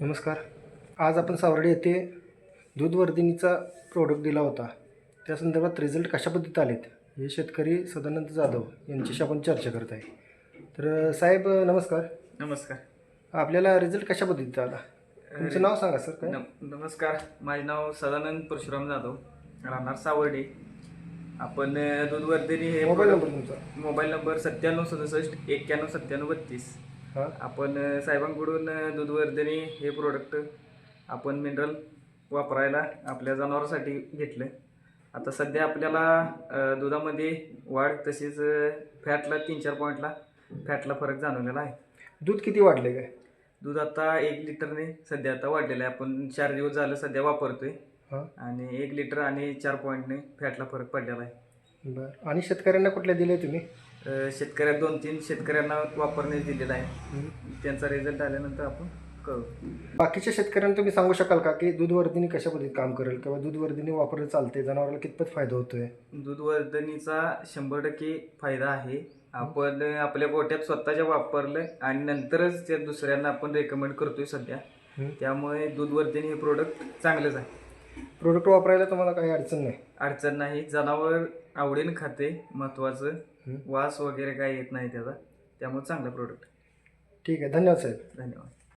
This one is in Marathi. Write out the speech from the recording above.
नमस्कार. आज आपण सावर्डे येथे दूधवर्धिनीचा प्रोडक्ट दिला होता. त्या संदर्भात रिझल्ट कशा पद्धतीत आलेत? हे शेतकरी सदानंद जाधव यांच्याशी आपण चर्चा करत आहे. तर साहेब नमस्कार. नमस्कार. आपल्याला रिझल्ट कशा पद्धतीत आला? तुमचं नाव सांगा सर काय? नम- नमस्कार. माझे नाव सदानंद परशुराम जाधव. राहणार सावर्डे. आपण अ, दूधवर्धिनी हे मोबाईल नंबर तुमचा. मोबाईल नंबर सत्त्याण्णव सदुसष्ट एक्क्याण्णव सत्त्याण्णव बत्तीस. आपण साहेबांकडून दूधवर्धिनी हे प्रोडक्ट आपण मिनरल वापरायला आपल्या जनावरांसाठी घेतलं. आता सध्या आपल्याला दुधामध्ये वाढ तसेच फॅटला तीन चार पॉईंटला फॅटला फरक जाणवलेला आहे. दूध किती वाढले काय? दूध आता एक लिटरने सध्या आता वाढलेलं आहे. आपण चार दिवस झालं सध्या वापरतोय. आणि एक लिटर आणि चार पॉईंटने फॅटला फरक पडलेला आहे. बरं. आणि शेतकऱ्यांना कुठल्या दिले तुम्ही? शेतकऱ्या दोन तीन शेतकऱ्यांना वापरण्यास दिलेला आहे. त्यांचा रिझल्ट आल्यानंतर आपण करू बाकीच्या शेतकऱ्यांना तुम्ही सांगू शकाल का की दूधवर्धिनी कशा पद्धतीत काम करेल किंवा दूधवर्धिनी वापरलं चालते जनावराला कितपत फायदा होतोय? दूधवर्धनीचा शंभर टक्के फायदा आहे. आपण आपल्या गोट्यात स्वतःच्या वापरलं आणि नंतरच त्या दुसऱ्यांना आपण रेकमेंड करतोय सध्या. त्यामुळे दूधवर्धनी हे प्रोडक्ट चांगलंच आहे. प्रोडक्ट वापरायला तुम्हाला काही अडचण नाही? अडचण नाही. जनावर आवडीनं खाते महत्त्वाचं. वास वगैरे काही येत नाही त्याचा. त्यामुळे चांगलं प्रोडक्ट ठीक आहे. धन्यवाद साहेब. धन्यवाद.